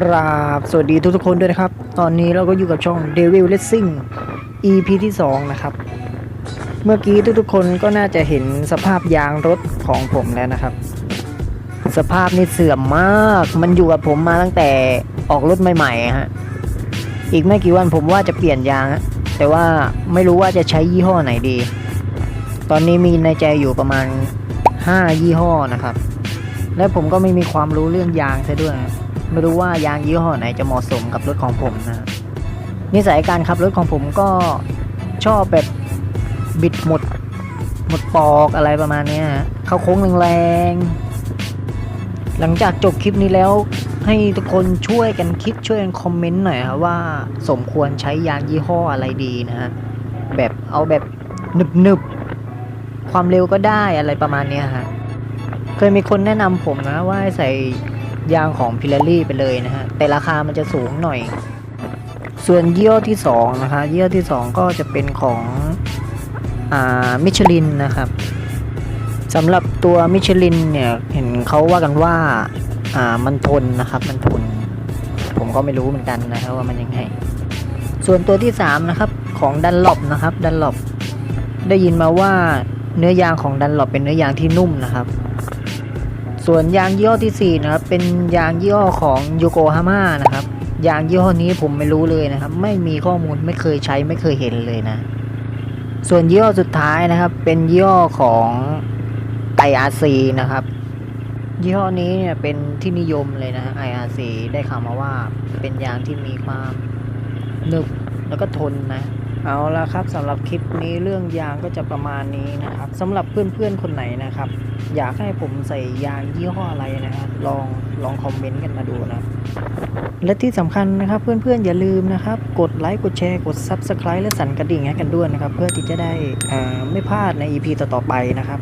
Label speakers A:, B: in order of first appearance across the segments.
A: กราบ สวัสดีทุกๆคนด้วยนะครับ ตอนนี้เราก็อยู่กับช่อง Devil Racing EP ที่ 2 นะครับ เมื่อกี้ทุกๆคนก็น่าจะเห็นสภาพยางรถของผมแล้วนะครับ สภาพนี่เสื่อมมาก มันอยู่กับผมมาตั้งแต่ออกรถใหม่ๆฮะ อีกไม่กี่วันผมว่าจะเปลี่ยนยาง แต่ว่าไม่รู้ว่าจะใช้ยี่ห้อไหนดี ตอนนี้มีในใจอยู่ประมาณ 5 ยี่ห้อนะครับ และผมก็ไม่มีความรู้เรื่องยางซะด้วย ไม่รู้ว่ายางยี่ห้อไหนจะเหมาะสมกับรถของผมนะนิสัยการขับรถของผมก็ชอบแบบบิดหมด หมดปอกอะไรประมาณนี้เข้าโค้งแรงๆหลังจากจบคลิปนี้แล้วให้ทุกคนช่วยกันคิดช่วยกันคอมเมนต์หน่อยครับว่าสมควรใช้ยางยี่ห้ออะไรดีนะฮะแบบเอาแบบหนึบๆความเร็วก็ได้อะไรประมาณนี้ฮะเคยมีคนแนะนำผมนะว่าใส่ ยางของพิล a รี่ไปเลยนะฮะ แต่ราคามันจะสูงหน่อย ส่วนเยี่ห้อที่สองนะคะยี่ห้อที่สองก็จะเป็นของอ่ามิชลินนะครับสำหรับตัวมิชลินเนี่ยเห็นเขาว่ากันว่าอ่ามันทนนะครับมันทน ผมก็ไม่รู้เหมือนกันนะครับว่ามันยังไง ส่วนตัวที่สามนะครับของดันหลบนะครับดันหลบได้ยินมาว่าเนื้อยางของดันหลบเป็นเนื้อยางที่นุ่มนะครับ ส่วนยางยี่ห้อที่4นะครับเป็นยางยี่ห้อของโยโกฮาม่านะครับยางยี่ห้อนี้ผมไม่รู้เลยนะครับ ไม่มีข้อมูลไม่เคยใช้ไม่เคยเห็นเลยนะ ส่วนยี่ห้อสุดท้ายนะครับ เป็นยี่ห้อของไ IRC นะครับ ยี่ห้อนี้เนี่ยเป็นที่นิยมเลยนะฮะ IRC ได้ข่าวมาว่าเป็นยางที่มีความหนึบแล้วก็ทนนะ เอาละครับสำหรับคลิปนี้เรื่องยางก็จะประมาณนี้นะครับสำหรับเพื่อนๆคนไหนนะครับ อยากให้ผมใส่ยางยี่ห้ออะไรนะครับลองลองคอมเมนต์กันมาดูนะ และที่สำคัญนะครับเพื่อนๆอย่าลืมนะครับ กดไลค์กดแชร์กด Subscribe และสั่นกระดิ่งให้กันด้วยนะครับ เพื่อที่จะได้ไม่พลาดใน EP ต่อๆไปนะครับ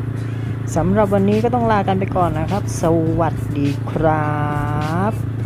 A: สำหรับวันนี้ก็ต้องลากันไปก่อนนะครับ สวัสดีครับ